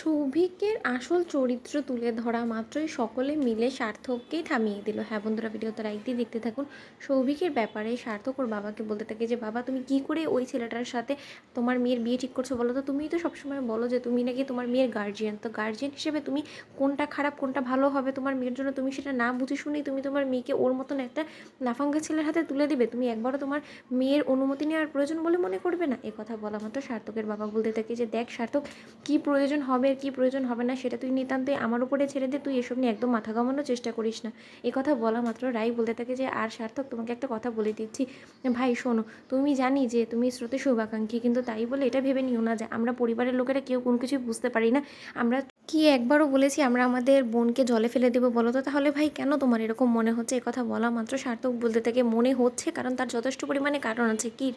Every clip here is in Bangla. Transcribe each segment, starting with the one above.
সৌভিকের আসল চরিত্র তুলে ধরা মাত্রই সকলে মিলে সার্থককেই থামিয়ে দিল। হ্যাঁ বন্ধুরা ভিডিওতে রাইতেই দেখতে থাকুন সৌভিকের ব্যাপারে। সার্থক ওর বাবাকে বলতে থাকে যে, বাবা, তুমি কি করে ওই ছেলেটার সাথে তোমার মেয়ের বিয়ে ঠিক করছ বলো তো? তুমিই তো সবসময় বলো যে, তুমি নাকি তোমার মেয়ের গার্জিয়ান তো গার্জিয়ান হিসেবে তুমি কোনটা খারাপ, কোনটা ভালো হবে? তোমার মেয়ের জন্য তুমি সেটা না বুঝে শুনেই তুমি তোমার মেয়েকে ওর মতন একটা লাফাঙ্গা ছেলের হাতে তুলে দেবে। তুমি একবারও তোমার মেয়ের অনুমতি নেওয়ার প্রয়োজন বলে মনে করবে না? এ কথা বলা মাত্র সার্থকের বাবা বলতে থাকে যে, দেখ সার্থক, কী প্রয়োজন হবে আর কি প্রয়োজন হবে না সেটা তুই নিতান্তই আমার উপরে ছেড়ে দে, তুই এসব নিয়ে একদম মাথা ঘামানোর চেষ্টা করিস না। এ কথা বলা মাত্র রাই বলতে থাকে যে, আর সার্থক, তোমাকে একটা কথা বলে দিচ্ছি। ভাই, শোনো, তুমি জানি যে তুমি স্রোতে শুভাকাঙ্ক্ষী কিন্তু তাই বলে এটা ভেবে নিও না যে, আমরা পরিবারের লোকেরা কেউ কোনো কিছুই বুঝতে পারি না। আমরা কি একবারও বলেছি আমরা আমাদের বোনকে জলে ফেলে দেবো বলো তো? তাহলে ভাই কেন তোমার এরকম মনে হচ্ছে? এ কথা বলা মাত্র সার্থক বলতে থাকে মনে হচ্ছে, কারণ তার যথেষ্ট পরিমাণে কারণ আছে। কি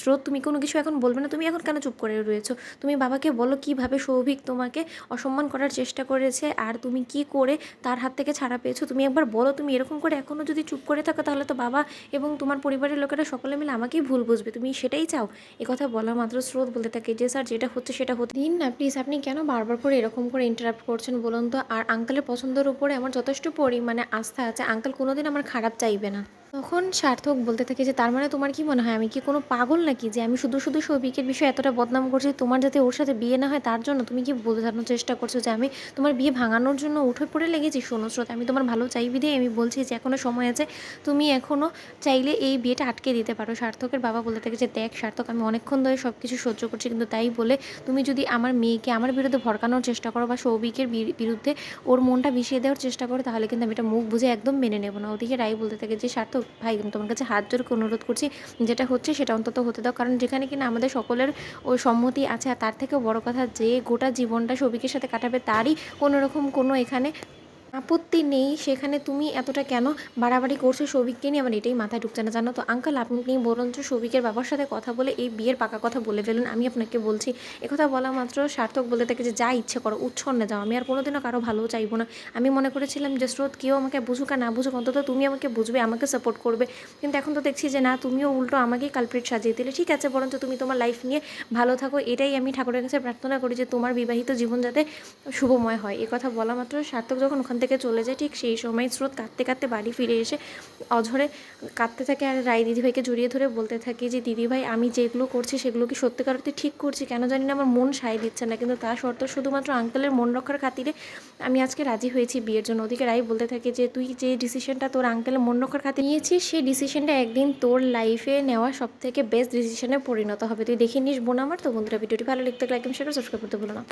স্রোত, তুমি কোনো কিছু এখন বলবে না? তুমি এখন কেন চুপ করে রয়েছো? তুমি বাবাকে বলো কীভাবে সৌভিক তোমাকে অসম্মান করার চেষ্টা করেছে, আর তুমি কি করে তার হাত থেকে ছাড়া পেয়েছ? তুমি একবার বলো, তুমি এরকম করে এখনও যদি চুপ করে থাকো, তাহলে তো বাবা এবং তোমার পরিবারের লোকেরা সকলে মিলে আমাকেই ভুল বুঝবে। তুমি সেটাই চাও? এ কথা বলা মাত্র স্রোত বলতে থাকে যে স্যার যেটা হচ্ছে সেটা হতে দিন না প্লিজ আপনি কেন বারবার করে এরকম করে ইন্টারাপ্ট করছেন বলুন তো? আর আঙ্কেলের পছন্দের উপরে আমার যথেষ্ট পরিমাণে আস্থা আছে। আঙ্কেল কোনোদিন আমার খারাপ চাইবে না। তখন সার্থক বলতে থাকে যে, তার মানে তোমার কি মনে হয়, আমি কি কোনো পাগল নাকি যে, আমি শুধু শুধু সৌভিকের বিষয়ে এতটা বদনাম করছি, তোমার যাতে ওর সাথে বিয়ে না হয়, তার জন্য তুমি কি বোঝানোর চেষ্টা করছ যে, আমি তোমার বিয়ে ভাঙানোর জন্য উঠে পড়ে লেগেছি? শোনো স্রোত আমি তোমার ভালো চাই বিধে আমি বলছি যে এখনও সময় আছে, তুমি এখনও চাইলে এই বিয়েটা আটকে দিতে পারো। সার্থকের বাবা বলতে থাকে যে, দেখ সার্থক, আমি অনেকক্ষণ ধরে সব কিছু সহ্য করছি, কিন্তু তাই বলে তুমি যদি আমার মেয়েকে আমার বিরুদ্ধে ভরকানোর চেষ্টা করো বা সৌভিকের বিরুদ্ধে ওর মনটা বিষিয়ে দেওয়ার চেষ্টা করো, তাহলে কিন্তু আমি এটা মুখ বুঝে একদম মেনে নেব না। ওদিকে রাই বলতে থাকে যে, সার্থক ভাই তোমার কাছে হাত জোর অনুরোধ করছি, যেটা হচ্ছে সেটা অন্তত হতে দাও। কারণ যেখানে কিনা আমাদের সকলের ওই সম্মতি আছে, আর তার থেকেও বড় কথা যে গোটা জীবনটা সবিকের সাথে কাটাবে তারই কোনোরকম কোনো এখানে আপত্তি নেই, সেখানে তুমি এতটা কেন বাড়াবাড়ি করছ সৌভিককে নিয়ে? আমার এটাই মাথায় ঢুকছে না, জানো তো? আঙ্কাল আপনি বরঞ্চ সৌভিকের বাবার সাথে কথা বলে এই বিয়ের পাকা কথা বলে ফেলুন। আমি আপনাকে বলছি, একথা বলা মাত্র সার্থক বলে থাকে যে যা ইচ্ছে করো, উচ্ছন্নে যাও। আমি আর কোনোদিনও কারও ভালো চাইব না। আমি মনে করেছিলাম যে, স্রোত কেউ আমাকে বুঝুক আর না বুঝুক, অন্তত তুমি আমাকে বুঝবে, আমাকে সাপোর্ট করবে। কিন্তু এখন তো দেখছি যে, না, তুমিও উল্টো আমাকেই কালপ্রিট সাজিয়ে দিলে। ঠিক আছে, বরঞ্চ তুমি তোমার লাইফ নিয়ে ভালো থাকো। এটাই আমি ঠাকুরের কাছে প্রার্থনা করি যে, তোমার বিবাহিত জীবন যাতে শুভময় হয়। কথা বলা মাত্র সার্থক যখন ওখান থেকে চলে যায়, ঠিক সেই সময় স্রোত কাঁদতে কাঁদতে বাড়ি ফিরে এসে অঝরে কাঁদতে থাকে আর রায় দিদিভাইকে জড়িয়ে ধরে বলতে থাকে যে, দিদিভাই, আমি যেগুলো করছি সেগুলো কি সত্যিকার অর্থে ঠিক করছি? কেন জানি না আমার মন সায় দিচ্ছে না। কিন্তু তা সত্ত্বেও শুধুমাত্র আঙ্কেলের মন রক্ষার খাতিরে আমি আজকে রাজি হয়েছি বিয়ের জন্য। ওদিকে রায় বলতে থাকে যে, তুই যে ডিসিশনটা তোর আঙ্কেলের মন রক্ষার খাতিরে নিয়েছিস, সেই ডিসিশনটা একদিন তোর লাইফে নেওয়া সব থেকে বেস্ট ডিসিশনে পরিণত হবে। তুই দেখে নিস বোন আমার, তো বন্ধুরা ভিডিওটি ভালো লিখতে লাইক শেয়ার সাবস্ক্রাইব করতে ভুলো না।